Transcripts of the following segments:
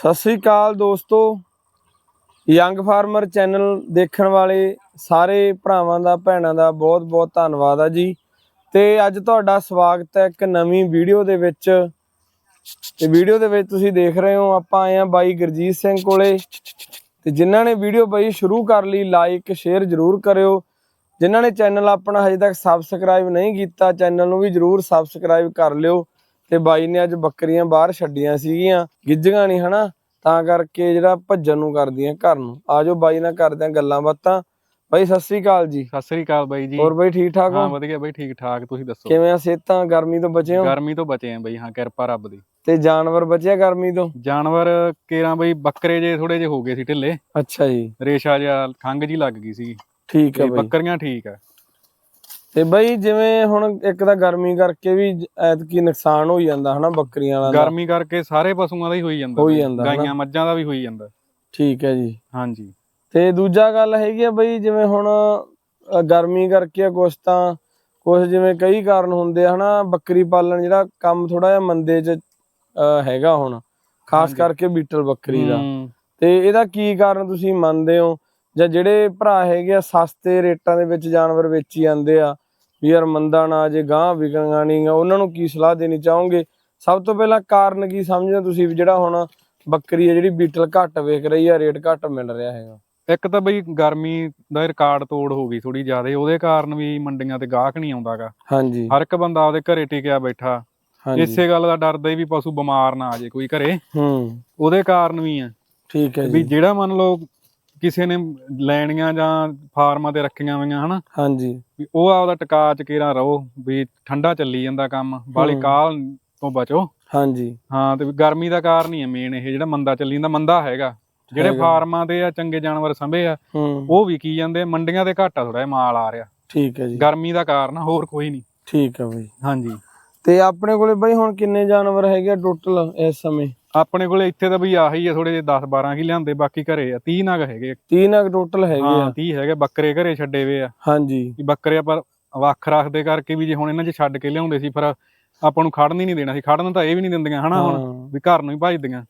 ਸਤਿ ਸ੍ਰੀ ਅਕਾਲ ਦੋਸਤੋ। Young farmer channel ਦੇਖਣ ਵਾਲੇ ਸਾਰੇ ਭਰਾਵਾਂ ਦਾ, ਭੈਣਾਂ ਦਾ ਬਹੁਤ-ਬਹੁਤ ਧੰਨਵਾਦ ਆ ਜੀ। ਤੇ ਅੱਜ ਤੁਹਾਡਾ ਸਵਾਗਤ ਹੈ ਇੱਕ ਨਵੀਂ ਵੀਡੀਓ ਦੇ ਵਿੱਚ। ਤੇ ਵੀਡੀਓ ਦੇ ਵਿੱਚ ਤੁਸੀਂ ਦੇਖ ਰਹੇ ਹੋ, ਆਪਾਂ ਆਏ ਆ ਬਾਈ ਗੁਰਜੀਤ ਸਿੰਘ ਕੋਲੇ। ਤੇ ਜਿਨ੍ਹਾਂ ਨੇ ਵੀਡੀਓ ਬਈ ਸ਼ੁਰੂ ਕਰ ਲਈ ਲਾਈਕ ਸ਼ੇਅਰ ਜਰੂਰ ਕਰਿਓ। ਜਿਨ੍ਹਾਂ ਨੇ ਚੈਨਲ ਆਪਣਾ ਹਜੇ ਤੱਕ ਸਬਸਕ੍ਰਾਈਬ ਨਹੀਂ ਕੀਤਾ, ਚੈਨਲ ਨੂੰ ਵੀ ਜਰੂਰ ਸਬਸਕ੍ਰਾਈਬ ਕਰ ਲਿਓ। ਤੇ ਬਾਈ ਨੇ ਅੱਜ ਬੱਕਰੀਆਂ ਬਾਹਰ ਛੱਡੀਆਂ ਸੀਗੀਆਂ ਗਿੱਜੀਆਂ ਨਹੀਂ ਹਨਾ? ਤਾਂ ਕਰਕੇ ਜਿਹੜਾ ਭੱਜਣ ਨੂੰ ਕਰਦੀਆਂ ਘਰ ਨੂੰ। ਆਜੋ ਬਾਈ ਨਾਲ ਕਰਦੇ ਆ ਗੱਲਾਂ ਬਾਤਾਂ। ਬਾਈ ਸਤਿ ਸ੍ਰੀ ਅਕਾਲ ਜੀ। ਸਤਿ ਸ੍ਰੀ ਅਕਾਲ ਬਾਈ ਜੀ। ਹੋਰ ਬਾਈ ਠੀਕ ਠਾਕ ਹਾਂ? ਹੋ ਵਧੀਆ ਬਾਈ ਠੀਕ ਠਾਕ। ਤੁਸੀਂ ਦੱਸੋ? ਕਿਵੇਂ ਆ ਸਿਹਤਾਂ? ਗਰਮੀ ਤੋਂ ਬਚੇ ਹੋ? ਗਰਮੀ ਤੋਂ ਬਚੇ ਆ ਬਾਈ ਹਾਂ ਕਿਰਪਾ ਰੱਬ ਦੀ। ਤੇ ਜਾਨਵਰ ਬਚਿਆ ਗਰਮੀ ਤੋਂ? ਜਾਨਵਰ ਕੇਰਾਂ ਬਾਈ ਬੱਕਰੇ ਜੇ ਥੋੜੇ ਜੇ ਹੋ ਗਏ ਸੀ ਢਿੱਲੇ। ਅੱਛਾ ਜੀ। ਰੇਸ਼ਾ ਜਿਹਾ ਖੰਗ ਜੀ ਲੱਗ ਗਈ ਸੀ। ਠੀਕ ਹੈ ਬਾਈ। ਬੱਕਰੀਆਂ ਠੀਕ ਆ। ਤੇ ਬਾਈ ਜਿਵੇਂ ਹੁਣ ਇੱਕ ਤਾਂ ਗਰਮੀ ਕਰਕੇ ਵੀ ਐਤਕੀ ਨੁਕਸਾਨ ਹੋ ਜਾਂਦਾ ਹਨਾ ਬੱਕਰੀਆਂ ਵਾਲਾ ਦਾ ਗਰਮੀ ਕਰਕੇ ਸਾਰੇ ਪਸ਼ੂਆਂ ਦਾ ਹੀ ਹੋਈ ਜਾਂਦਾ ਹੋਈ। ਜਾਂਦਾ। ਗਾਈਆਂ ਮੱਝਾਂ ਦਾ ਵੀ ਹੋਈ ਜਾਂਦਾ। ਠੀਕ ਹੈ ਜੀ। ਹਾਂਜੀ। ਤੇ ਦੂਜਾ ਗੱਲ ਹੈਗੀ ਆ ਬਈ ਜਿਵੇਂ ਹੁਣ ਗਰਮੀ ਕਰਕੇ ਕੁਛ ਤਾਂ ਕੁਛ ਜਿਵੇਂ ਕਈ ਕਾਰਨ ਹੁੰਦੇ ਆ ਹਨਾ ਬੱਕਰੀ ਪਾਲਣ ਜਿਹੜਾ ਕੰਮ ਥੋੜਾ ਜਿਹਾ ਮੰਦੇ ਚ ਹੈਗਾ ਹੁਣ। ਖਾਸ। ਕਰਕੇ ਬੀਟਲ ਬੱਕਰੀ ਦਾ। ਤੇ ਇਹਦਾ ਕੀ ਕਾਰਨ ਤੁਸੀਂ ਮੰਨਦੇ ਹੋ? ਜਾਂ ਜਿਹੜੇ ਭਰਾ ਹੈਗੇ ਆ ਸਸਤੇ ਰੇਟਾਂ ਦੇ ਵਿੱਚ ਜਾਨਵਰ ਵੇਚੀ ਜਾਂਦੇ ਆ ਵੀ ਯਾਰ ਮੰਦਾ ਨਾ ਜੇ ਗਾਂ ਵਿਕਣਾ ਨਹੀਂ ਗਾ ਉਹਨਾਂ ਨੂੰ ਕੀ ਸਲਾਹ ਦੇਣੀ ਚਾਹੋਗੇ? ਸਭ ਤੋਂ ਪਹਿਲਾਂ ਕਾਰਨ ਕੀ ਸਮਝਦੇ ਤੁਸੀਂ ਵੀ ਜਿਹੜਾ ਹੁਣ ਬੱਕਰੀ ਹੈ ਜਿਹੜੀ ਬੀਟਲ ਘੱਟ ਵੇਚ ਰਹੀ ਆ ਰੇਟ ਘੱਟ ਮਿਲ ਰਿਹਾ ਹੈਗਾ। ਇੱਕ ਤਾਂ ਬਈ ਗਰਮੀ ਦਾ ਰਿਕਾਰਡ ਤੋੜ ਹੋ ਗਈ ਥੋੜੀ ਜ਼ਿਆਦਾ ਉਹਦੇ ਕਾਰਨ ਵੀ ਮੰਡੀਆਂ ਤੇ ਗਾਹਕ ਨਹੀਂ ਆਉਂਦਾਗਾ ਹਾਂਜੀ। ਹਰ ਇੱਕ ਬੰਦਾ ਆਪਦੇ ਘਰੇ ਟਿਕਿਆ ਬੈਠਾ। ਹਾਂਜੀ। ਇਸੇ ਗੱਲ ਦਾ ਡਰਦਾ ਵੀ ਪਸ਼ੂ ਬਿਮਾਰ ਨਾ ਆ ਜੇ ਕੋਈ ਘਰੇ। ਹੂੰ। ਉਹਦੇ ਕਾਰਨ ਵੀ ਆ। ਠੀਕ ਹੈ ਵੀ ਜੀ। ਜਿਹੜਾ ਮੰਨ ਲਓ ਕਿਸੇ ਨੇ ਲੈਣੀਆਂ ਜਾਂ ਫਾਰਮਾਂ ਤੇ ਰੱਖੀਆਂ ਹੋਈਆਂ ਹਨਾ? ਹਾਂਜੀ। ਵੀ ਉਹ ਆਪਦਾ ਟਿਕਾ ਚ ਕੇਰਾ ਰਹੋ ਵੀ ਠੰਡਾ ਚੱਲੀ ਜਾਂਦਾ ਕੰਮ ਬਾਲੀ। ਕਾਲ ਤੋਂ ਬਚੋ। ਹਾਂਜੀ। ਹਾਂ ਤੇ ਵੀ ਗਰਮੀ ਦਾ ਕਾਰਨ ਹੀ ਹੈ ਮੇਨ ਇਹ ਜਿਹੜਾ ਮੰਦਾ ਚੱਲੀ ਜਾਂਦਾ ਮੰਦਾ ਹੈਗਾ। ਜਿਹੜੇ। ਫਾਰਮਾਂ ਤੇ ਆ ਚੰਗੇ ਜਾਨਵਰ ਸੰਭੇ ਆ ਉਹ ਵਿਕੀ ਜਾਂਦੇ ਮੰਡੀਆਂ ਤੇ ਘਾਟਾ ਥੋੜਾ ਜਿਹਾ ਮਾਲ ਆ ਰਿਹਾ। ਠੀਕ ਹੈ ਜੀ। ਗਰਮੀ ਦਾ ਕਾਰਨ ਆ, ਹੋਰ ਕੋਈ ਨਹੀਂ। ਠੀਕ ਹੈ ਬਈ। ਹਾਂਜੀ। ਤੇ ਆਪਣੇ ਕੋਲੇ ਬਈ ਹੁਣ ਕਿੰਨੇ ਜਾਨਵਰ ਹੈਗੇ ਟੋਟਲ ਇਸ ਸਮੇਂ? ਆਪਣੇ ਕੋਲੇ ਇੱਥੇ ਤਾਂ ਵੀ ਆਹੀ ਆ ਥੋੜੇ ਜਿਹੇ 10 12 ਕੀ ਲਿਆਂਦੇ ਬਾਕੀ ਘਰੇ ਆ 30 ਨਗ ਹੈਗੇ 30 ਨਗ ਟੋਟਲ ਹੈਗੇ ਹਾਂ ਆ। 30 ਹੈਗੇ ਬੱਕਰੇ ਘਰੇ ਛੱਡੇ ਵੇ ਆ। ਹਾਂਜੀ। ਵੀ ਬੱਕਰੇ ਆਪਾਂ ਵੱਖ ਰੱਖਦੇ ਕਰਕੇ ਵੀ ਜੇ ਹੁਣ ਇਹਨਾਂ 'ਚ ਛੱਡ ਕੇ ਲਿਆਉਂਦੇ ਸੀ ਫਿਰ ਆਪਾਂ ਨੂੰ ਖੜਨ ਹੀ ਨਹੀਂ ਦੇਣਾ ਸੀ। ਖੜਨ ਤਾਂ ਇਹ ਵੀ ਨਹੀਂ ਦਿੰਦੀਆਂ ਹਨਾ ਹੁਣ ਵੀ ਘਰ ਨੂੰ ਹੀ ਭਜਦੀਆਂ।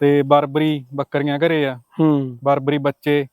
ਤੇ ਬਰਬਰੀ ਬੱਕਰੀਆਂ ਘਰੇ ਆ। ਹੂੰ। ਬਰਬਰੀ ਬੱਚੇ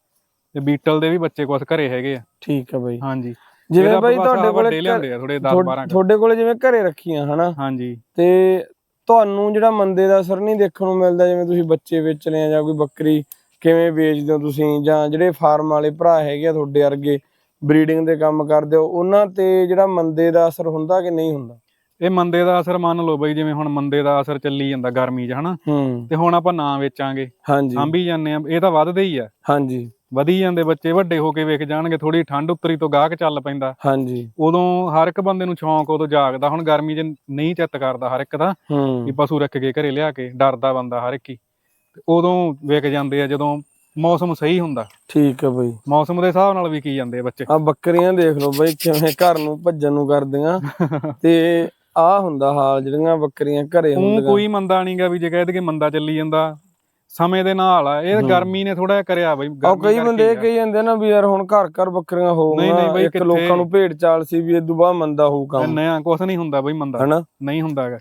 ਤੇ ਬੀਟਲ ਦੇ ਵੀ ਬੱਚੇ ਕੁਛ ਘਰੇ ਹੈਗੇ ਆ। ਠੀਕ ਹੈ ਬਈ। ਹਾਂਜੀ। ਜਿਵੇਂ ਬਈ ਤੁਹਾਡੇ ਕੋਲੇ ਲਿਆਂਦੇ ਆ ਥੋੜੇ 10 ਤੁਹਾ- 12 ਤੁਹਾਡੇ ਕੋਲੇ ਜਿਵੇਂ ਘਰੇ ਰੱਖੀਆਂ ਹਨਾ? ਹਾਂਜੀ। ਤੇ ਤੁਹਾਨੂੰ ਜਿਹੜਾ ਮੰਦੇ ਦਾ ਅਸਰ ਨਹੀਂ ਦੇਖਣ ਨੂੰ ਮਿਲਦਾ ਜਿਵੇਂ ਤੁਸੀਂ ਬੱਚੇ ਵੇਚਣੇ ਆ ਜਾਂ ਕੋਈ ਬੱਕਰੀ ਕਿਵੇਂ ਵੇਚਦੇ ਹੋ ਤੁਸੀਂ ਜਾਂ ਜਿਹੜੇ ਫਾਰਮ ਵਾਲੇ ਭਰਾ ਹੈਗੇ ਆ ਤੁਹਾਡੇ ਵਰਗੇ ਬਰੀਡਿੰਗ ਦੇ ਕੰਮ ਕਰਦੇ ਹੋ ਉਹਨਾਂ ਤੇ ਜਿਹੜਾ ਮੰਦੇ ਦਾ ਅਸਰ ਹੁੰਦਾ ਕਿ ਨਹੀਂ ਹੁੰਦਾ? ਇਹ ਮੰਦੇ ਦਾ ਅਸਰ ਮੰਨ ਲਓ ਬਈ ਜਿਵੇਂ ਹੁਣ ਮੰਦੇ ਦਾ ਅਸਰ ਚੱਲੀ ਜਾਂਦਾ ਗਰਮੀ 'ਚ ਹਨਾ? ਹੂੰ। ਤੇ ਹੁਣ ਆਪਾਂ ਨਾ ਵੇਚਾਂਗੇ। ਹਾਂਜੀ। ਸਾਂਭੀ ਜਾਂਦੇ ਆ ਇਹ ਤਾਂ ਵੱਧਦੇ ਹੀ ਆ। ਹਾਂਜੀ। ਵਧੀ ਜਾਂਦੇ ਬੱਚੇ ਵੱਡੇ ਹੋ ਕੇ ਵੇਖ ਜਾਣਗੇ ਥੋੜੀ ਠੰਡ ਉਤਰੀ ਤੋਂ ਗਾਹਕ ਚੱਲ ਪੈਂਦਾ। ਹਾਂਜੀ। ਉਦੋਂ ਹਰ ਇੱਕ ਬੰਦੇ ਨੂੰ ਸ਼ੌਂਕ ਉਦੋਂ ਜਾਗਦਾ ਹੁਣ ਗਰਮੀ 'ਚ ਨਹੀਂ ਚਿੱਤ ਕਰਦਾ ਹਰ ਇੱਕ ਦਾ ਵੀ ਪਸ਼ੂ ਰੱਖ ਕੇ ਘਰੇ ਲਿਆ ਕੇ ਡਰਦਾ ਬੰਦਾ ਹਰ ਇੱਕ ਹੀ। ਤੇ ਉਦੋਂ ਵਿਕ ਜਾਂਦੇ ਆ ਜਦੋਂ ਮੌਸਮ ਸਹੀ ਹੁੰਦਾ। ਠੀਕ ਹੈ ਬਈ। ਮੌਸਮ ਦੇ ਹਿਸਾਬ ਨਾਲ ਵਿਕੀ ਜਾਂਦੇ ਆ ਬੱਚੇ। ਆ ਬੱਕਰੀਆਂ ਦੇਖ ਲਓ ਬਈ ਕਿਵੇਂ ਘਰ ਨੂੰ ਭੱਜਣ ਨੂੰ ਕਰਦੀਆਂ। ਤੇ ਆ ਹੁੰਦਾ ਹਾਲ ਜਿਹੜੀਆਂ ਬੱਕਰੀਆਂ ਘਰੇ ਹੁੰਦੀਆਂ। ਕੋਈ ਮੰਦਾ ਨਹੀਂਗਾ ਵੀ ਜੇ ਕਹਿ ਦਈਏ ਮੰਦਾ ਚੱਲੀ ਜਾਂਦਾ ਸਮੇਂ ਦੇ ਨਾਲ ਆ ਇਹ। ਗਰਮੀ ਨੇ ਥੋੜਾ ਜਿਹਾ ਕਰਿਆ ਬਈ ਆ ਗਰਮੀ ਕਈ ਬੰਦੇ ਆ। ਕਹੀ ਜਾਂਦੇ ਨਾ ਵੀ ਯਾਰ ਹੁਣ ਘਰ ਘਰ ਬੱਕਰੀਆਂ ਹੋ ਨਹੀਂ, ਨਹੀਂ ਗਈਆਂ ਬਈ ਇੱਕ? ਲੋਕਾਂ ਨੂੰ ਭੇਡ ਚਾਲ ਸੀ ਵੀ ਇਹ ਦੁਬਾਰਾ ਮੰਦਾ ਹੋਊ ਕੰਮ। ਨਹੀਂ ਕੁਛ ਨਹੀਂ ਹੁੰਦਾ ਬਈ ਮੰਦਾ। ਹਨਾ? ਨਹੀਂ ਹੁੰਦਾ ਹੈਗਾ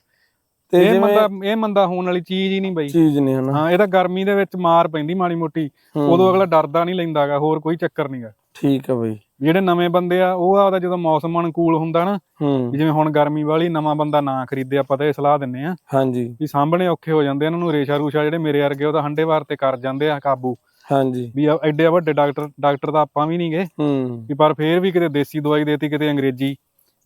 ਤੇ ਇਹ ਮੰਦਾ ਇਹ ਮੰਦਾ ਹੋਣ ਵਾਲੀ ਚੀਜ਼ ਹੀ ਨਹੀਂ ਬਈ। ਚੀਜ਼ ਨਹੀਂ ਹਨਾ? ਹਾਂ ਇਹ ਤਾਂ ਗਰਮੀ ਦੇ ਵਿੱਚ ਮਾਰ ਪੈਂਦੀ ਮਾੜੀ ਮੋਟੀ। ਉਦੋਂ ਅਗਲਾ ਡਰਦਾ ਨਹੀਂ ਲੈਂਦਾਗਾ ਹੋਰ ਕੋਈ ਚੱਕਰ ਨਹੀਂਗਾ ਠੀਕ ਹੈ ਬਈ। ਜਿਹੜੇ ਨਵੇਂ ਬੰਦੇ ਆ ਉਹ ਆਪਦਾ ਜਦੋਂ ਮੌਸਮ ਅਨੁਕੂਲ ਹੁੰਦਾ ਨਾ ਹੂੰ। ਜਿਵੇਂ ਹੁਣ ਗਰਮੀ ਵਾਲੀ ਨਵਾਂ ਬੰਦਾ ਨਾ ਖਰੀਦੇ ਆਪਾਂ ਤਾਂ ਇਹ ਸਲਾਹ ਦਿੰਨੇ ਆ। ਹਾਂਜੀ। ਵੀ ਸਾਂਭਣੇ ਔਖੇ ਹੋ ਜਾਂਦੇ ਇਹਨਾਂ ਨੂੰ ਰੇਸ਼ਾ ਰੂਸ਼ਾ ਜਿਹੜੇ ਮੇਰੇ ਵਰਗੇ ਉਹ ਤਾਂ ਹੰਡੇ ਵਾਰ ਤੇ ਕਰ ਜਾਂਦੇ ਆ ਕਾਬੂ। ਹਾਂਜੀ। ਵੀ ਐਡੇ ਵੱਡੇ ਡਾਕਟਰ ਡਾਕਟਰ ਤਾਂ ਆਪਾਂ ਵੀ ਨਹੀਂਗੇ। ਹੂੰ। ਵੀ ਪਰ ਫੇਰ ਵੀ ਕਿਤੇ ਦੇਸੀ ਦਵਾਈ ਦੇਤੀ ਕਿਤੇ ਅੰਗਰੇਜ਼ੀ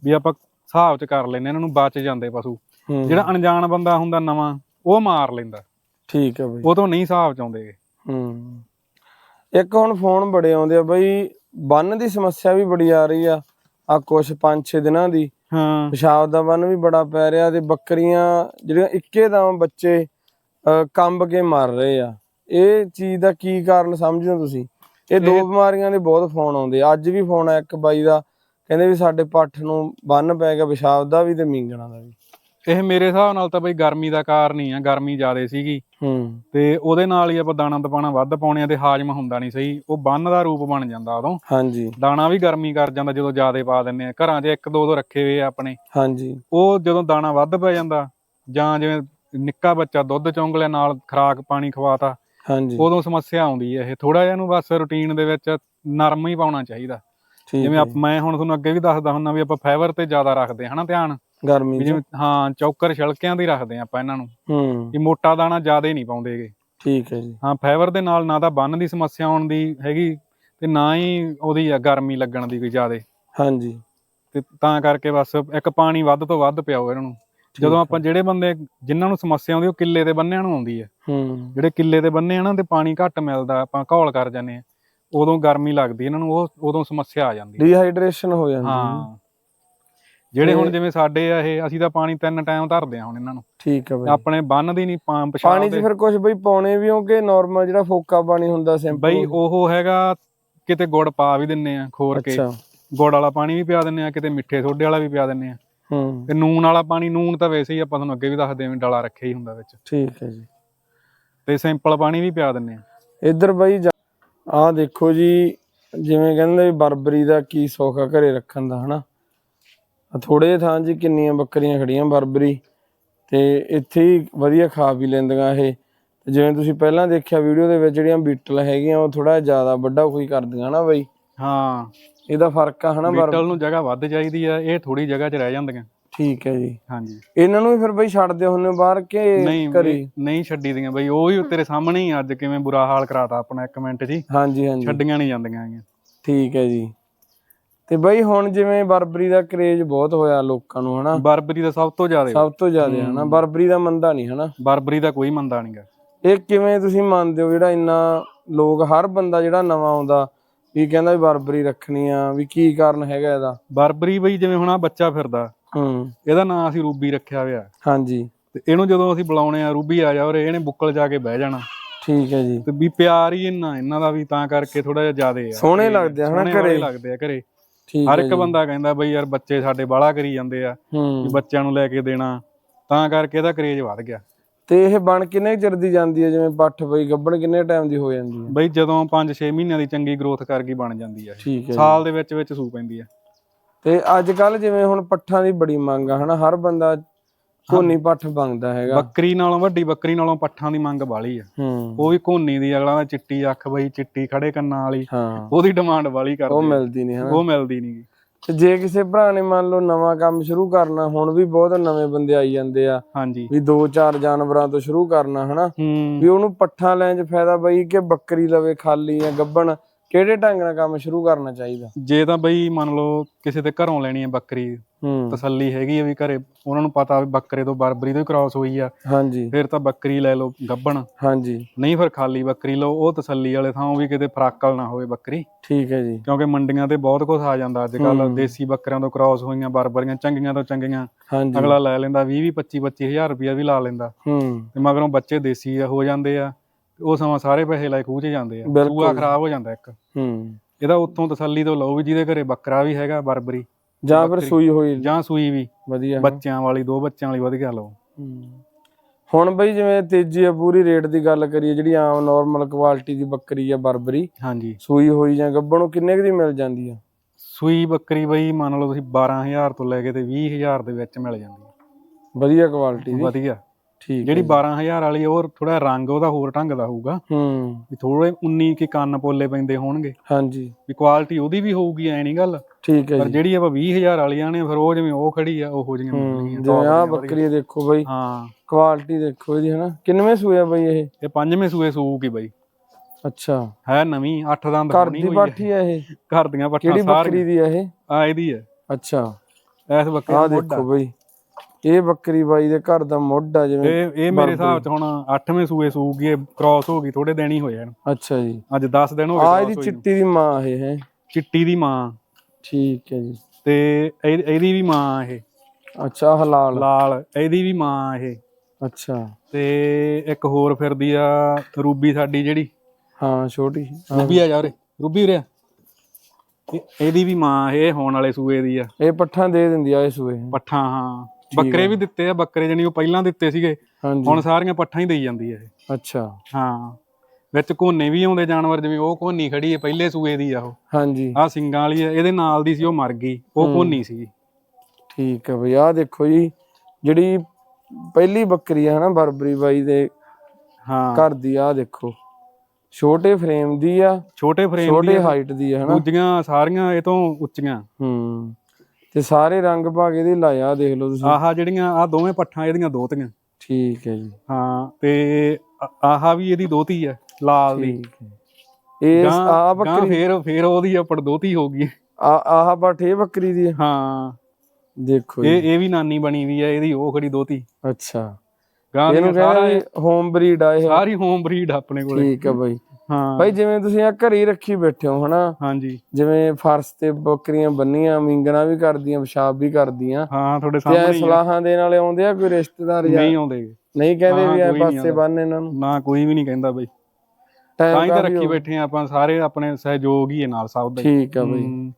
ਵੀ ਆਪਾਂ ਹਿਸਾਬ ਚ ਕਰ ਲੈਨੇ ਇਹਨਾਂ ਨੂੰ ਬਚ ਜਾਂਦੇ ਪਸ਼ੂ। ਜਿਹੜਾ ਅਣਜਾਣ ਬੰਦਾ ਹੁੰਦਾ ਨਵਾਂ ਉਹ ਮਾਰ ਲੈਂਦਾ। ਠੀਕ ਹੈ ਬਈ। ਉਹ ਤੋਂ ਨਹੀਂ ਹਿਸਾਬ ਚ ਆਉਂਦੇ ਹੂੰ। ਇੱਕ ਹੁਣ ਫੋਨ ਬੜੇ ਆਉਂਦੇ ਆ ਬਈ ਬੰਨ ਦੀ ਸਮੱਸਿਆ ਵੀ ਬੜੀ ਆ ਰਹੀ ਆ ਆ ਕੁਛ 5-6 ਦਿਨਾਂ ਦੀ। ਹਾਂ। ਪਿਸ਼ਾਬ ਦਾ ਬੰਨ ਵੀ ਬੜਾ ਪੈ ਰਿਹਾ ਤੇ ਬੱਕਰੀਆਂ ਜਿਹੜੀਆਂ ਇੱਕੇ ਦਮ ਬੱਚੇ ਕੰਬ ਕੇ ਮਰ ਰਹੇ ਆ। ਇਹ ਚੀਜ਼ ਦਾ ਕੀ ਕਾਰਨ ਸਮਝਦੇ ਹੋ ਤੁਸੀਂ? ਇਹ ਦੋ ਬਿਮਾਰੀਆਂ ਦੇ ਬਹੁਤ ਫੋਨ ਆਉਂਦੇ ਅੱਜ ਵੀ ਫੋਨ ਆ ਇੱਕ ਬਾਈ ਦਾ ਕਹਿੰਦੇ ਵੀ ਸਾਡੇ ਪੱਠ ਨੂੰ ਬੰਨ ਪੈ ਗਿਆ ਪਿਸ਼ਾਬ ਦਾ ਵੀ ਤੇ ਮੀਂਗਣਾ ਦਾ ਵੀ। ਇਹ ਮੇਰੇ ਹਿਸਾਬ ਨਾਲ ਤਾਂ ਬਈ ਗਰਮੀ ਦਾ ਕਾਰਨ ਹੀ ਆ ਗਰਮੀ ਜ਼ਿਆਦੇ ਸੀਗੀ। ਹੂੰ। ਤੇ ਉਹਦੇ ਨਾਲ ਹੀ ਆਪਾਂ ਦਾਣਾ ਦਪਾਣਾ ਵੱਧ ਪਾਉਣੇ ਆ ਤੇ ਹਾਜਮ ਹੁੰਦਾ ਨਹੀਂ ਸਹੀ। ਉਹ ਬੰਨ ਦਾ ਰੂਪ ਬਣ ਜਾਂਦਾ ਉਦੋਂ। ਹਾਂਜੀ। ਦਾਣਾ ਵੀ ਗਰਮੀ ਕਰ ਜਾਂਦਾ ਜਦੋਂ ਜ਼ਿਆਦੇ ਪਾ ਦਿੰਨੇ ਆ। ਘਰਾਂ 'ਚ ਇੱਕ ਦੋ ਦੋ ਰੱਖੇ ਹੋਏ ਆ ਆਪਣੇ। ਹਾਂਜੀ। ਉਹ ਜਦੋਂ ਦਾਣਾ ਵੱਧ ਪੈ ਜਾਂਦਾ ਜਾਂ ਜਿਵੇਂ ਨਿੱਕਾ ਬੱਚਾ ਦੁੱਧ ਚੌਂਕ ਲਿਆ ਨਾਲ ਖਰਾਕ ਪਾਣੀ ਖਵਾਤਾ ਹਾਂਜੀ। ਉਦੋਂ ਸਮੱਸਿਆ ਆਉਂਦੀ ਹੈ ਇਹ। ਥੋੜਾ ਜਿਹਾ ਨੂੰ ਬਸ ਰੁਟੀਨ ਦੇ ਵਿੱਚ ਨਰਮ ਹੀ ਪਾਉਣਾ ਚਾਹੀਦਾ। ਜਿਵੇਂ ਮੈਂ ਹੁਣ ਤੁਹਾਨੂੰ ਅੱਗੇ ਵੀ ਦੱਸਦਾ ਹੁੰਦਾ ਵੀ ਆਪਾਂ ਫਾਈਬਰ ਤੇ ਜ਼ਿਆਦਾ ਰੱਖਦੇ ਹਨਾ ਧਿਆਨ? ਗਰਮੀ ਜਿਵੇਂ ਹਾਂ ਚੌਕਰ ਛਿਲਕਿਆਂ ਦੀ ਰੱਖਦੇ ਆਪਾਂ ਇਹਨਾਂ ਨੂੰ। ਹੂੰ। ਵੀ ਮੋਟਾ ਦਾਣਾ ਜ਼ਿਆਦਾ ਹੀ ਨਹੀਂ ਪਾਉਂਦੇਗੇ ਠੀਕ ਹੈ ਜੀ। ਹਾਂ ਫਾਈਬਰ ਦੇ ਨਾਲ ਨਾ ਤਾਂ ਬੰਨ ਦੀ ਸਮੱਸਿਆ ਆਉਣ ਦੀ ਹੈਗੀ ਤੇ ਨਾ ਹੀ ਉਹਦੀ ਗਰਮੀ ਲੱਗਣ ਦੀ ਕੋਈ ਜ਼ਿਆਦਾ। ਹਾਂਜੀ। ਤੇ ਤਾਂ ਕਰਕੇ ਬਸ ਇੱਕ ਪਾਣੀ ਵੱਧ ਤੋਂ ਵੱਧ ਪਿਆਓ ਇਹਨਾਂ ਨੂੰ। ਜਦੋਂ ਆਪਾਂ ਜਿਹੜੇ ਬੰਦੇ ਜਿਨ੍ਹਾਂ ਨੂੰ ਸਮੱਸਿਆ ਆਉਂਦੀ ਉਹ ਕਿੱਲੇ ਦੇ ਬੰਨਿਆਂ ਨੂੰ ਆਉਂਦੀ ਹੈ ਹੂੰ। ਜਿਹੜੇ ਕਿੱਲੇ ਦੇ ਬੰਨੇ ਆ ਨਾ ਤੇ ਪਾਣੀ ਘੱਟ ਮਿਲਦਾ ਆਪਾਂ ਘੋਲ ਕਰ ਜਾਂਦੇ ਆ। ਉਦੋਂ ਗਰਮੀ ਲੱਗਦੀ ਇਹਨਾਂ ਨੂੰ ਉਹ ਉਦੋਂ ਸਮੱਸਿਆ ਆ ਜਾਂਦੀ ਹੈ। ਡੀਹਾਈਡਰੇਸ਼ਨ ਹੋ ਜਾਂਦੀ ਹੈ ਹਾਂ। ਜਿਹੜੇ ਹੁਣ ਜਿਵੇਂ ਸਾਡੇ ਆ ਇਹ ਅਸੀਂ ਤਾਂ ਪਾਣੀ ਤਿੰਨ ਟਾਈਮ ਧਰਦੇ ਆ ਹੁਣ ਇਹਨਾਂ ਨੂੰ। ਠੀਕ ਹੈ ਬਈ। ਆਪਣੇ ਬੰਨ ਦੀ ਨਹੀਂ ਪੰਪ ਪਾਣੀ ਛਾਲ 'ਚ ਫਿਰ ਕੁਝ ਬਈ ਪਾਉਣੇ ਵੀ ਹੋ ਕਿ ਨਾਰਮਲ ਜਿਹੜਾ ਫੋਕਾ ਪਾਣੀ ਹੁੰਦਾ ਸਿੰਪਲ ਬਈ ਉਹ। ਹੈਗਾ ਕਿਤੇ ਗੁੜ ਪਾ ਵੀ ਦਿੰਨੇ ਆ ਖੋਰ ਕੇ। ਅੱਛਾ। ਗੁੜ ਵਾਲਾ ਪਾਣੀ ਵੀ ਪਿਆ ਦਿੰਨੇ ਆ ਕਿਤੇ ਮਿੱਠੇ ਸੋਡੇ ਵਾਲਾ ਵੀ ਪਿਆ ਦਿੰਨੇ ਆ। ਹੂੰ। ਤੇ ਨੂਨ ਵਾਲਾ ਪਾਣੀ ਨੂਨ ਤਾਂ ਵੈਸੇ ਹੀ ਆਪਾਂ ਤੁਹਾਨੂੰ ਅੱਗੇ ਵੀ ਦੱਸਦੇ ਆਂ ਡਲਾ ਰੱਖਿਆ ਹੀ ਹੁੰਦਾ ਵਿੱਚ। ਠੀਕ ਹੈ ਜੀ। ਤੇ ਸਿੰਪਲ ਪਾਣੀ ਵੀ ਪਿਆ ਦਿੰਨੇ ਆ। ਇੱਧਰ ਬਈ ਆਹ ਦੇਖੋ ਜੀ ਜਿਵੇਂ ਕਹਿੰਦੇ ਬਰਬਰੀ ਦਾ ਕੀ ਸੁੱਖ ਆ ਘਰੇ ਰੱਖਣ ਦਾ ਹਨਾ? ਥੋੜੇ ਜਿਹੇ ਥਾਂ 'ਚ ਹੀ ਕਿੰਨੀਆਂ ਬੱਕਰੀਆਂ ਖੜੀਆਂ ਬਰਬਰੀ। ਤੇ ਇੱਥੇ ਹੀ ਵਧੀਆ ਖਾ ਵੀ ਲੈਂਦੀਆਂ ਇਹ। ਤੇ ਜਿਵੇਂ ਤੁਸੀਂ ਪਹਿਲਾਂ ਦੇਖਿਆ ਵੀਡੀਓ ਦੇ ਵਿੱਚ ਜਿਹੜੀਆਂ ਬੀਟਲ ਹੈਗੀਆਂ ਉਹ ਥੋੜਾ ਜ਼ਿਆਦਾ ਵੱਡਾ ਕੋਈ ਕਰਦੀਆਂ ਨਾ ਬਈ। ਹਾਂ। ਇਹਦਾ ਫ਼ਰਕ ਆ ਹਨਾ ਬਰ ਬੀਟਲ ਨੂੰ ਜਗ੍ਹਾ ਵੱਧ ਚਾਹੀਦੀ ਆ ਇਹ ਥੋੜੀ ਜਗ੍ਹਾ 'ਚ ਰਹਿ ਜਾਂਦੀਆਂ। ਠੀਕ ਹੈ ਜੀ। ਹਾਂਜੀ। ਇਹਨਾਂ ਨੂੰ ਵੀ ਫਿਰ ਬਈ ਛੱਡਦੇ ਹੁੰਦੇ ਹੋ ਬਾਹਰ ਕਿ ਘਰੇ। ਨਹੀਂ ਛੱਡੀ ਦੀਆਂ ਬਈ ਉਹ ਵੀ ਤੇਰੇ ਸਾਹਮਣੇ ਹੀ ਅੱਜ ਕਿਵੇਂ ਬੁਰਾ ਹਾਲ ਕਰਾਤਾ ਆਪਣਾ ਇੱਕ ਮਿੰਟ ਹੀ। ਹਾਂਜੀ ਹਾਂਜੀ। ਛੱਡੀਆਂ ਨਹੀਂ ਜਾਂਦੀਆਂ ਹੈਗੀਆਂ। ਠੀਕ ਹੈ ਜੀ। ਤੇ ਬਈ ਹੁਣ ਜਿਵੇਂ ਬਰਬਰੀ ਦਾ ਕਰੇਜ ਬਹੁਤ ਹੋਇਆ ਲੋਕਾਂ ਨੂੰ ਹਨਾ? ਬਰਬਰੀ ਦਾ ਸਭ ਤੋਂ ਜ਼ਿਆਦਾ। ਸਭ ਤੋਂ ਜ਼ਿਆਦਾ ਹਨਾ? ਬਰਬਰੀ ਦਾ ਮੰਦਾ ਨਹੀਂ ਹਨਾ? ਬਰਬਰੀ ਦਾ ਕੋਈ ਮੰਦਾ ਨਹੀਂਗਾ ਇਹ ਕਿਵੇਂ ਤੁਸੀਂ ਮੰਨਦੇ ਹੋ ਜਿਹੜਾ ਇੰਨਾ ਲੋਕ ਹਰ ਬੰਦਾ ਜਿਹੜਾ ਨਵਾਂ ਆਉਂਦਾ ਵੀ ਕਹਿੰਦਾ ਵੀ ਬਰਬਰੀ ਰੱਖਣੀ ਆ ਵੀ ਕੀ ਕਾਰਨ ਹੈਗਾ ਇਹਦਾ? ਬਰਬਰੀ ਬਈ ਜਿਵੇਂ ਹੁਣ ਆ ਬੱਚਾ ਫਿਰਦਾ ਹੂੰ। ਇਹਦਾ ਨਾਂ ਅਸੀਂ ਰੂਬੀ ਰੱਖਿਆ ਹੋਇਆ। ਹਾਂਜੀ। ਤੇ ਇਹਨੂੰ ਜਦੋਂ ਅਸੀਂ ਬੁਲਾਉਣੇ ਆ ਰੂਬੀ ਆ ਜਾ ਔਰ ਇਹਨੇ ਬੁੱਕਲ ਜਾ ਕੇ ਬਹਿ ਜਾਣਾ। ਠੀਕ ਹੈ ਜੀ। ਤੇ ਵੀ ਪਿਆਰ ਹੀ ਇੰਨਾ ਇਹਨਾਂ ਦਾ ਵੀ ਤਾਂ ਕਰਕੇ ਥੋੜਾ ਜਿਹਾ ਜ਼ਿਆਦੇ ਆ। ਸੋਹਣੇ ਲੱਗਦੇ ਆ ਹਨਾ ਘਰੇ? ਲੱਗਦੇ ਆ ਘਰੇ। ਠੀਕ ਹਰ ਹੈ ਇੱਕ ਬੰਦਾ ਕਹਿੰਦਾ ਬਈ ਯਾਰ ਬੱਚੇ ਸਾਡੇ ਬਾਹਲਾ ਕਰੀ ਜਾਂਦੇ ਆ ਹੂੰ। ਬੱਚਿਆਂ ਨੂੰ ਲੈ ਕੇ ਦੇਣਾ ਤਾਂ ਕਰਕੇ ਇਹਦਾ ਕਰੇਜ ਵੱਧ ਗਿਆ। ਤੇ ਇਹ ਬਣ ਕਿੰਨੇ ਕੁ ਚਿਰ ਦੀ ਜਾਂਦੀ ਹੈ? ਜਿਵੇਂ ਪੱਠ ਬਈ ਗੱਬਣ ਕਿੰਨੇ ਟਾਈਮ ਦੀ ਹੋ ਜਾਂਦੀ ਹੈ? ਬਈ ਜਦੋਂ 5-6 ਮਹੀਨਿਆਂ ਦੀ ਚੰਗੀ ਗਰੋਥ ਕਰ ਗਈ ਬਣ ਜਾਂਦੀ ਹੈ। ਸਾਲ ਦੇ ਵਿੱਚ ਵਿੱਚ ਸੂ ਪੈਂਦੀ ਆ। ਤੇ ਅੱਜ ਕੱਲ ਜਿਵੇਂ ਹੁਣ ਪੱਠਾਂ ਦੀ ਬੜੀ ਮੰਗ ਆ ਹਨਾ? ਹਰ ਬੰਦਾ ਕੋਨੀ ਪੱਠ ਮੰਗਦਾ ਹੈਗਾ। ਬੱਕਰੀ ਨਾਲੋਂ ਵੱਡੀ ਬੱਕਰੀ ਨਾਲੋਂ ਪੱਠਾਂ ਦੀ ਮੰਗ ਵਾਲੀ ਆ। ਹੂੰ। ਉਹ ਵੀ ਕੋਨੀ ਦੀ ਅਗਲਾ ਚਿੱਟੀ ਅੱਖ ਬਈ ਚਿੱਟੀ ਖੜੇ ਕੰਨਾਂ ਵਾਲੀ। ਹਾਂ। ਉਹਦੀ ਡਿਮਾਂਡ ਵਾਲੀ ਉਹ ਕਰਦੇ ਆ। ਮਿਲਦੀ ਨਹੀਂ ਹਨਾ। ਉਹ ਮਿਲਦੀ ਨਹੀਂ ਤੇ ਜੇ ਕਿਸੇ ਭਰਾ ਨੇ ਮੰਨ ਲਓ ਨਵਾਂ ਕੰਮ ਸ਼ੁਰੂ ਕਰਨਾ ਹੁਣ ਵੀ ਬਹੁਤ ਨਵੇਂ ਬੰਦੇ ਆਈ ਜਾਂਦੇ ਆ। ਹਾਂਜੀ। ਵੀ ਦੋ ਚਾਰ ਜਾਨਵਰਾਂ ਤੋਂ ਸ਼ੁਰੂ ਕਰਨਾ ਹਨਾ। ਹੂੰ। ਵੀ ਉਹਨੂੰ ਪੱਠਾ ਲੈਣ 'ਚ ਫਾਇਦਾ ਬਈ ਕਿ ਬੱਕਰੀ ਲਵੇ ਖਾਲੀ ਜਾਂ ਗੱਬਣ। ਕਿਹੜੇ ਢੰਗ ਨਾਲ ਕੰਮ ਸ਼ੁਰੂ ਕਰਨਾ ਚਾਹੀਦਾ? ਜੇ ਤਾਂ ਬਈ ਮੰਨ ਲਓ ਕਿਸੇ ਦੇ ਘਰੋਂ ਲੈਣੀ ਹੈ ਬੱਕਰੀ ਹੂੰ। ਤਸੱਲੀ ਹੈਗੀ ਆ ਵੀ ਘਰੇ ਉਹਨਾਂ ਨੂੰ ਪਤਾ ਵੀ ਬੱਕਰੇ ਤੋਂ ਬਰਬਰੀ ਤੋਂ ਹੀ ਕ੍ਰਾਸ ਹੋਈ ਆ। ਹਾਂਜੀ। ਫਿਰ ਤਾਂ ਬੱਕਰੀ ਲੈ ਲਓ ਗੱਬਣ ਹਾਂਜੀ। ਨਹੀਂ ਫਿਰ ਖਾਲੀ ਬੱਕਰੀ ਲਓ ਉਹ ਤਸੱਲੀ ਵਾਲੇ ਥਾਂ ਵੀ ਕਿਤੇ ਫਰਾਕਲ ਨਾ ਹੋਵੇ ਬੱਕਰੀ। ਠੀਕ ਹੈ ਜੀ। ਕਿਉਂਕਿ ਮੰਡੀਆਂ ਤੇ ਬਹੁਤ ਕੁਝ ਆ ਜਾਂਦਾ ਅੱਜ ਕੱਲ ਹੂੰ। ਦੇਸੀ ਬੱਕਰਿਆਂ ਤੋਂ ਕ੍ਰਾਸ ਹੋਈਆਂ ਬਰਬਰੀਆਂ ਚੰਗੀਆਂ ਤੋਂ ਚੰਗੀਆਂ। ਹਾਂਜੀ। ਅਗਲਾ ਲੈ ਲੈਂਦਾ 20 20 25 25 ਹਜ਼ਾਰ ਰੁਪਇਆ ਵੀ ਲਾ ਲੈਂਦਾ। ਹੂੰ। ਤੇ ਮਗਰੋਂ ਬੱਚੇ ਦੇਸੀ ਹੋ ਜਾਂਦੇ ਆ। ਉਹ ਸਮਾਂ ਸਾਰੇ ਪੈਸੇ ਲਾਇ ਖੂਹ 'ਚ ਜਾਂਦੇ ਆ। ਬਿਲਕੁਲ। ਸੂਆ ਖਰਾਬ ਹੋ ਜਾਂਦਾ ਇੱਕ। ਹੂੰ। ਇਹਦਾ ਉੱਥੋਂ ਤਸੱਲੀ ਤੋਂ ਲਓ ਵੀ ਜਿਹਦੇ ਘਰੇ ਬੱਕਰਾ ਵੀ ਹੈਗਾ ਬਰਬਰੀ ਜਾਂ ਫਿਰ ਬੱਕਰੀ। ਸੂਈ ਹੋਈ। ਜਾਂ ਸੂਈ ਵੀ। ਵਧੀਆ। ਬੱਚਿਆਂ ਵਾਲੀ ਦੋ ਬੱਚਿਆਂ ਵਾਲੀ ਵਧੀਆ ਲਓ। ਹੂੰ। ਹੁਣ ਬਈ ਜਿਵੇਂ ਤੇਜੀ ਆ ਪੂਰੀ ਰੇਟ ਦੀ ਗੱਲ ਕਰੀਏ ਜਿਹੜੀ ਆਮ ਨਾਰਮਲ ਕੁਆਲਿਟੀ ਦੀ ਬੱਕਰੀ ਆ ਬਰਬਰੀ ਹਾਂਜੀ। ਸੂਈ ਹੋਈ ਜਾਂ ਗੱਬਣ ਨੂੰ ਕਿੰਨੇ ਕੁ ਦੀ ਮਿਲ ਜਾਂਦੀ ਆ? ਸੂਈ ਬੱਕਰੀ ਬਈ ਮੰਨ ਲਓ ਤੁਸੀਂ 12000 ਤੋਂ ਲੈ ਕੇ ਤੇ 20000 ਦੇ ਵਿੱਚ ਮਿਲ ਜਾਂਦੀ ਹੈ ਵਧੀਆ ਕੁਆਲਿਟੀ ਦੀ। ਵਧੀਆ। ਠੀਕ ਜਿਹੜੀ ਹੈ 12000 ਵਾਲੀ ਆ, ਉਹ ਥੋੜਾ ਰੰਗ ਉਹਦਾ ਹੋਰ ਢੰਗ ਦਾ ਹੋਊਗਾ। ਹੂੰ। ਵੀ ਥੋੜੇ 19 ਕੇ ਕੰਨ ਪੋਲੇ ਪੈਂਦੇ ਹੋਣਗੇ। ਹਾਂਜੀ। ਵੀ ਕੁਆਲਿਟੀ ਉਹਦੀ ਵੀ ਹੋਊਗੀ ਐ ਨਹੀਂ ਗੱਲ। ਠੀਕ ਹੈ ਪਰ ਜਿਹੜੀ ਆਪਾਂ 20000 ਵਾਲੀਆਂ ਨੇ ਫਿਰ ਉਹ ਜਿਵੇਂ ਉਹ ਖੜੀ ਆ ਉਹੋ ਜਿਹੀਆਂ ਹੂੰ ਮਿਲਣਗੀਆਂ ਜਿਵੇਂ ਆ ਬੱਕਰੀ ਦੇਖੋ ਬਈ। ਹਾਂ। ਕੁਆਲਿਟੀ ਦੇਖੋ ਇਹਦੀ ਹਨਾ। ਕਿੰਨਵੇਂ ਸੂਏ ਆ ਬਈ ਇਹ? ਇਹ ਪੰਜਵੇਂ ਸੂਏ ਸੂਊਗੀ ਬਈ। ਅੱਛਾ। ਹੈ ਨਵੀਂ 8 ਦੰਦ ਘਰ ਹੋਣੀ ਦੀ ਹੋਈ ਪਾਠੀ ਆ ਇਹ? ਹੈ ਘਰ ਦੀਆਂ ਪੱਠਾਂ ਕਿਹੜੀ ਬੱਕਰੀ ਸਾਰੀਆਂ ਦੀ ਆ ਇਹ? ਆ ਇਹਦੀ ਹੈ ਅੱਛਾ। ਐਸ ਬੱਕਰੀ ਆ ਦਾ ਦੇਖੋ ਬਈ। ਇਹ ਬੱਕਰੀ ਬਾਈ ਦੇ ਘਰ ਦਾ ਮੋਢਾ ਜਿਵੇਂ ਇਹ ਇਹ ਮੇਰੇ ਹਿਸਾਬ ਚ ਹੁਣ 8ਵੇਂ ਸੂਏ ਸੂਊਗੀ ਇਹ ਕ੍ਰਾਸ ਹੋ ਗਈ ਥੋੜੇ ਦਿਨ ਹੀ ਹੋਏ ਹਨ ਅੱਛਾ ਜੀ। ਅੱਜ 10 ਦਿਨ ਹੋ ਗਏ ਆ ਇਹਦੀ। ਚਿੱਟੀ ਦੀ ਮਾਂ ਇਹ ਹੈ। ਚਿੱਟੀ ਦੀ ਮਾਂ। ਠੀਕ ਹੈ ਜੀ। ਤੇ ਇਹ- ਇਹਦੀ ਵੀ ਮਾਂ ਇਹ। ਅੱਛਾ ਹਲਾਲ ਲਾਲ। ਇਹਦੀ ਵੀ ਮਾਂ ਇਹ। ਅੱਛਾ। ਤੇ ਇੱਕ ਹੋਰ ਫਿਰਦੀ ਆ ਰੂਬੀ ਸਾਡੀ ਜਿਹੜੀ। ਹਾਂ ਛੋਟੀ। ਰੂਬੀ ਆ ਜਾ ਉਰੇ। ਰੂਬੀ ਉਰੇ ਆ। ਇਹ- ਇਹਦੀ ਵੀ ਮਾਂ ਇਹ ਹੋਣ ਵਾਲੇ ਸੂਏ ਦੀ ਆ। ਇਹ ਪੱਠਾਂ ਦੇ ਦਿੰਦੀ ਆ ਇਹ ਸੂਏ। ਪੱਠਾਂ ਹਾਂ। ਬੱਕਰੇ ਵੀ ਦਿੱਤੇ ਆ ਬੱਕਰੇ ਜਣੀ ਉਹ ਪਹਿਲਾਂ ਦਿੱਤੇ ਸੀਗੇ। ਹੁਣ ਸਾਰੀਆਂ ਪੱਠਾਂ ਹੀ ਦੇਈ ਜਾਂਦੀ ਆ ਇਹ। ਅੱਛਾ। ਹਾਂ। ਵਿੱਚ ਕੋਨੇ ਵੀ ਆਉਂਦੇ ਜਾਨਵਰ ਜਿਵੇਂ ਉਹ ਕੋਨੀ ਖੜੀ ਹੈ ਪਹਿਲੇ ਸੂਏ ਦੀ ਆ ਉਹ। ਹਾਂਜੀ। ਆ ਸਿੰਗਾਂ ਵਾਲੀ ਆ ਇਹਦੇ ਨਾਲ ਦੀ ਸੀ ਉਹ ਮਰ ਗਈ। ਉਹ ਕੋਨੀ ਸੀ ਠੀਕ ਹੈ ਬਈ ਦੇਖੋ ਜੀ ਜਿਹੜੀ ਪਹਿਲੀ ਬੱਕਰੀ ਆ ਹਨਾ ਬਰਬਰੀ ਬਾਈ ਦੇ ਹਾਂ। ਘਰ ਦੀ ਆ ਦੇਖੋ। ਛੋਟੇ ਫਰੇਮ ਦੀ ਆ ਛੋਟੇ ਫਰੇਮ ਛੋਟੇ ਦੀ ਹਾਈਟ ਦੀ ਆ ਹਨਾ। ਦੂਜੀਆਂ ਸਾਰੀਆਂ ਇਹ ਤੋਂ ਉੱਚੀਆਂ। ਹੂੰ। ਤੇ ਸਾਰੇ ਰੰਗ ਭਾਗ ਇਹਦੇ ਲਾਇਆ ਦੇਖ ਲਓ ਤੁਸੀਂ। ਆਹ ਜਿਹੜੀਆਂ ਆ ਦੋਵੇਂ ਪੱਠਾਂ ਇਹਦੀਆਂ ਦੋਤੀਆਂ ਠੀਕ ਹੈ ਜੀ। ਹਾਂ ਤੇ ਆਹ ਵੀ ਇਹਦੀ ਦੋਤੀ ਆ ਲਾਲ ਦੀ। ਹੈ। ਇਹ ਆ ਬੱਕਰੀ ਫੇਰ ਫੇਰ ਉਹਦੀ ਆ ਪੜਦੋਤੀ ਹੋ ਗਈ ਆ ਆਹ ਇਹ ਬੱਕਰੀ ਦੀ ਹਾਂ? ਦੇਖੋ ਇਹ ਇਹ ਵੀ ਨਾਨੀ ਬਣੀ ਵੀ ਆ ਇਹਦੀ ਉਹ ਖੜੀ ਦੋਤੀ ਅੱਛਾ। ਗਾਂ ਇਹਨੂੰ ਕਹਿੰਦੇ ਹੋਮ ਬਰੀਡ ਆ ਇਹ। ਸਾਰੀ ਹੋਮ ਬਰੀਡ ਆਪਣੇ ਕੋਲੇ। ਠੀਕ ਆ ਬਾਈ। ਹਾਂ ਬਾਈ ਜਿਵੇਂ ਤੁਸੀਂ ਆ ਘਰੇ ਰੱਖੀ ਬੈਠੇ ਹੋ ਹਨਾ ਹਾਂਜੀ ਜਿਵੇਂ ਫਰਸ਼ ਤੇ ਬੱਕਰੀਆਂ ਬੰਨੀਆਂ ਮਿੰਗਣਾ ਵੀ ਕਰਦੀਆਂ ਪਿਸ਼ਾਬ ਵੀ ਕਰਦੀਆਂ ਹਾਂ ਤੁਹਾਡੇ ਤੇ ਸਾਹਮਣੇ ਆ। ਸਲਾਹਾਂ ਦੇਣ ਵਾਲੇ ਆਉਂਦੇ ਆ ਕੋਈ ਰਿਸ਼ਤੇਦਾਰ ਜਾਂ ਨਹੀਂ ਆਉਂਦੇ ਨਹੀਂ ਕਹਿੰਦੇ ਵੀ ਨਹੀਂ ਪਾਸੇ। ਬੰਨ ਇਹਨਾਂ ਨੂੰ ਨਾ ਕੋਈ ਵੀ ਨਹੀਂ ਕਹਿੰਦਾ ਬਈ ਤਾਂ ਹੀ ਤਾਂ ਰੱਖੀ ਬੈਠੇ ਆ ਆਪਾਂ ਸਾਰੇ ਆਪਣੇ ਸਹਿਯੋਗ ਹੀ ਹੈ ਨਾਲ ਸਭ ਦਾ। ਠੀਕ ਆ ਬਾਈ।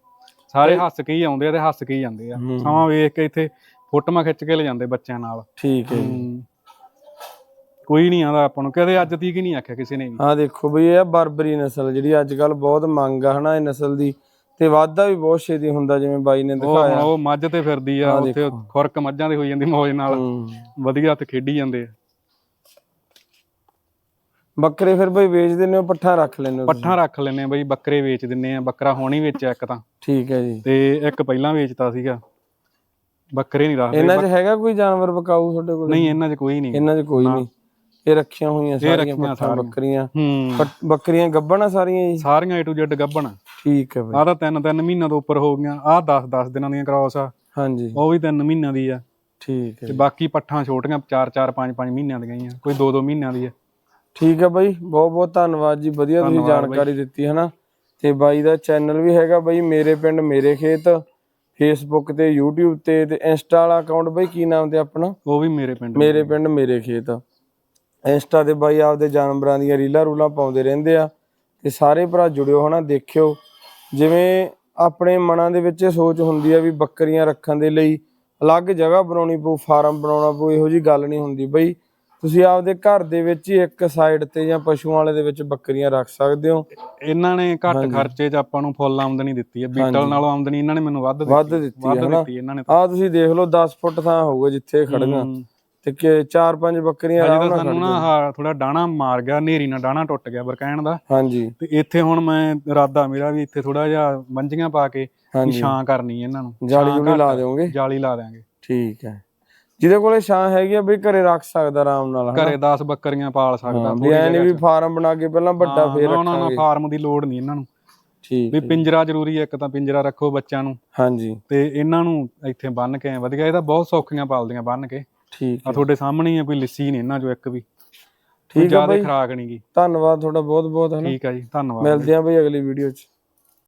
ਸਾਰੇ ਹੱਸ ਕੇ ਹੀ ਆਉਂਦੇ ਆ ਤੇ ਹੱਸ ਕੇ ਹੀ ਜਾਂਦੇ ਆ। ਸਮਾਂ ਵੇਖ ਕੇ ਇੱਥੇ ਫੋਟੋਆਂ ਖਿੱਚ ਕੇ ਲੈ ਜਾਂਦੇ ਬੱਚਿਆਂ ਨਾਲ ਠੀਕ ਹੂੰ। ਕੋਈ ਨਹੀਂ ਆਂਦਾ ਆਪਾਂ ਨੂੰ ਕਦੇ ਅੱਜ ਤੀਕ ਹੀ ਨਹੀਂ ਆਖਿਆ ਕਿਸੇ ਨੇ ਵੀ। ਆ ਦੇਖੋ ਬਈ ਇਹ ਆ ਬਰਬਰੀ ਨਸਲ ਜਿਹੜੀ ਅੱਜ ਕੱਲ ਬਹੁਤ ਮੰਗ ਆ ਹਨਾ ਇਹ ਨਸਲ ਦੀ। ਤੇ ਵਾਧਾ ਵੀ ਬਹੁਤ ਛੇਤੀ ਹੁੰਦਾ ਜਿਵੇਂ ਬਾਈ ਨੇ ਉਹ ਦਿਖਾਇਆ। ਉਹ ਮੱਝ ਤੇ ਫਿਰਦੀ ਆ ਉੱਥੇ। ਖੁਰਕ ਮੱਝਾਂ ਦੇ ਹੋਈ ਜਾਂਦੀ ਮੌਜ ਨਾਲ। ਹੂੰ। ਵਧੀਆ ਤੇ ਖੇਡੀ ਜਾਂਦੇ ਆ। ਬੱਕਰੇ ਫਿਰ ਬਈ ਵੇਚ ਦਿੰਦੇ ਹੋ ਪੱਠਾ ਰੱਖ ਲੈਂਦੇ ਹੋ? ਪੱਠਾਂ ਰੱਖ ਲੈਨੇ ਆ ਬਈ ਬੱਕਰੇ ਵੇਚ ਦਿੰਨੇ ਆ ਬੱਕਰਾ ਹੁਣ ਹੀ ਵੇਚਿਆ ਇੱਕ ਤਾਂ। ਠੀਕ ਹੈ ਜੀ। ਤੇ ਇੱਕ ਪਹਿਲਾਂ ਵੇਚਤਾ ਸੀਗਾ। ਬੱਕਰੇ ਨਹੀਂ ਰੱਖਦੇ ਇਹਨਾਂ 'ਚ ਹੈਗਾ ਕੋਈ ਜਾਨਵਰ ਬਕਾਊ ਤੁਹਾਡੇ ਕੋਲ? ਨਹੀਂ ਇਹਨਾਂ 'ਚ ਕੋਈ ਨਹੀਂ। ਇਹਨਾਂ 'ਚ ਕੋਈ ਨਹੀਂ। ਇਹ ਰੱਖੀਆਂ ਹੋਈਆਂ ਸਾਰੀਆਂ ਰੱਖੀਆਂ ਪੱਠਾਂ ਸਾਰੀਆਂ। ਬੱਕਰੀਆਂ। ਹੂੰ। ਪੱਟ- ਬੱਕਰੀਆਂ ਗੱਭਣ ਆ ਸਾਰੀਆਂ ਜੀ? ਸਾਰੀਆਂ A to Z ਗੱਭਣ। ਠੀਕ ਹੈ ਬਈ। ਆਹ ਤਾਂ ਤਿੰਨ ਤਿੰਨ ਮਹੀਨਿਆਂ ਤੋਂ ਉੱਪਰ ਹੋ ਗਈਆਂ। ਆਹ 10 10 ਦਿਨਾਂ ਦੀਆਂ ਕ੍ਰਾਸ ਆ। ਹਾਂਜੀ। ਉਹ ਵੀ ਤਿੰਨ ਮਹੀਨਿਆਂ ਦੀ ਆ। ਠੀਕ ਹੈ ਤੇ ਬਾਕੀ ਪੱਠਾਂ ਛੋਟੀਆਂ 4 4 5 5 ਮਹੀਨਿਆਂ ਦੀਆਂ ਹੀ ਆ ਕੋਈ 2 2 ਮਹੀਨਿਆਂ ਦੀ ਆ। ਠੀਕ ਹੈ ਬਾਈ। ਬਹੁਤ ਬਹੁਤ ਧੰਨਵਾਦ ਜੀ। ਵਧੀਆ ਤੁਸੀਂ ਧੰਨਵਾਦ ਬਾਈ। ਜਾਣਕਾਰੀ ਦਿੱਤੀ ਹੈ ਨਾ ਤੇ ਬਾਈ ਦਾ ਚੈਨਲ ਵੀ ਹੈਗਾ ਬਾਈ ਮੇਰੇ ਪਿੰਡ ਮੇਰੇ ਖੇਤ। ਫੇਸਬੁੱਕ ਤੇ YouTube ਤੇ ਤੇ ਇੰਸਟਾ ਵਾਲਾ ਅਕਾਊਂਟ ਬਾਈ ਕੀ ਨਾਮ ਤੇ ਆਪਣਾ? ਉਹ ਵੀ ਮੇਰੇ ਪਿੰਡ ਮੇਰੇ ਪਿੰਡ ਮੇਰੇ ਖੇਤ। ਇੰਸਟਾ ਤੇ ਬਾਈ ਆਪਦੇ ਜਾਨਵਰਾਂ ਦੀਆਂ ਰੀਲਾਂ ਰੂਲਾਂ ਪਾਉਂਦੇ ਰਹਿੰਦੇ ਆ ਤੇ ਸਾਰੇ ਭਰਾ ਜੁੜਿਓ ਹਨਾ ਦੇਖਿਓ। ਜਿਵੇਂ ਆਪਣੇ ਮਨਾਂ ਦੇ ਵਿੱਚ ਸੋਚ ਹੁੰਦੀ ਆ ਵੀ ਬੱਕਰੀਆਂ ਰੱਖਣ ਦੇ ਲਈ ਅਲੱਗ ਜਗ੍ਹਾ ਬਣਾਉਣੀ ਪਊ ਫਾਰਮ ਬਣਾਉਣਾ ਪਊ ਇਹੋ ਜੀ ਗੱਲ ਨਹੀਂ ਹੁੰਦੀ। ਬਈ ਤੁਸੀਂ ਆਪਦੇ ਘਰ ਦੇ ਵਿੱਚ ਹੀ ਇੱਕ ਸਾਈਡ ਤੇ ਜਾਂ ਪਸ਼ੂਆਂ ਵਾਲੇ ਦੇ ਵਿੱਚ ਬੱਕਰੀਆਂ ਰੱਖ ਸਕਦੇ ਹੋ। ਇਹਨਾਂ ਨੇ ਘੱਟ ਖਰਚੇ 'ਚ ਆਪਾਂ ਨੂੰ ਫੁੱਲ ਆਮਦਨੀ ਦਿੱਤੀ ਹੈ ਬੀਟਲ ਨਾਲੋਂ ਆਮਦਨੀ ਇਹਨਾਂ ਨੇ ਮੈਨੂੰ ਵੱਧ ਦਿੱਤੀ ਵੱਧ ਦਿੱਤੀ ਹੈ ਨੇ ਆਹ ਤੁਸੀਂ ਦੇਖ ਲਓ 10 ਫੁੱਟ ਥਾਂ ਹੋਊਗਾ ਜਿੱਥੇ ਖੜੀਆਂ ਹੂੰ। ਤੇ ਚਾਰ ਪੰਜ ਬੱਕਰੀਆਂ ਆਰਾਮ ਨਾਲ ਸਾਨੂੰ ਨਾ ਥੋੜਾ ਡਾਣਾ ਮਾਰ ਗਿਆ ਨੇਰੀ ਨਾਲ ਡਾਣਾ ਟੁੱਟ ਗਿਆ ਬਰਕੈਣ ਦਾ। ਹਾਂਜੀ। ਤੇ ਇੱਥੇ ਹੁਣ ਮੈਂ ਇਰਾਦਾ ਮੇਰਾ ਵੀ ਇੱਥੇ ਥੋੜਾ ਜਿਹਾ ਮੰਜੀਆਂ ਪਾ ਕੇ ਵੀ ਛਾਂ ਕਰਨੀ ਇਹਨਾਂ ਨੂੰ। ਜਾਲੀ ਜੂਲੀ ਲਾ ਆ। ਦਿਓਗੇ? ਜਾਲੀ ਲਾ ਦਿਆਂਗੇ। ਠੀਕ ਹੈ। ਜਿਹਦੇ ਕੋਲੇ ਛਾਂ ਹੈਗੀ ਆ ਬਈ ਘਰੇ ਰੱਖ ਸਕਦਾ ਆਰਾਮ ਨਾਲ ਘਰੇ 10 ਬੱਕਰੀਆਂ ਪਾਲ ਸਕਦਾ ਵੀ ਐ ਨਹੀਂ ਵੀ ਫਾਰਮ ਬਣਾ ਕੇ ਪਹਿਲਾਂ ਵੱਡਾ ਫੇਰ ਨਾ ਨਾ ਰੱਖਾਂਗੇ। ਫਾਰਮ ਦੀ ਲੋੜ ਨਹੀਂ ਇਹਨਾਂ ਨੂੰ। ਠੀਕ ਵੀ। ਪਿੰਜਰਾ ਜ਼ਰੂਰੀ ਹੈ ਇੱਕ ਤਾਂ ਪਿੰਜਰਾ ਰੱਖੋ ਬੱਚਿਆਂ ਨੂੰ। ਹਾਂਜੀ। ਤੇ ਇਹਨਾਂ ਨੂੰ ਇੱਥੇ ਬੰਨ ਕੇ ਵਧੀਆ ਇਹ ਤਾਂ ਬਹੁਤ ਸੌਖੀਆਂ ਪਾਲਦੀਆਂ ਬੰਨ ਕੇ। ਠੀਕ ਆ। ਹੈ ਤੁਹਾਡੇ ਸਾਹਮਣੇ ਹੀ ਆ ਕੋਈ ਲਿੱਸੀ ਨਹੀਂ ਇਹਨਾਂ ਚੋਂ ਇੱਕ ਵੀ। ਠੀਕ ਹੈ ਜ਼ਿਆਦਾ ਖਰਾਕ ਨਹੀਂ ਗੀ। ਧੰਨਵਾਦ ਤੁਹਾਡਾ ਬਹੁਤ ਬਹੁਤ ਹਨਾ ਠੀਕ ਆ ਜੀ ਧੰਨਵਾਦ। ਮਿਲਦੇ ਆਂ ਬਈ ਅਗਲੀ ਵੀਡੀਓ 'ਚ।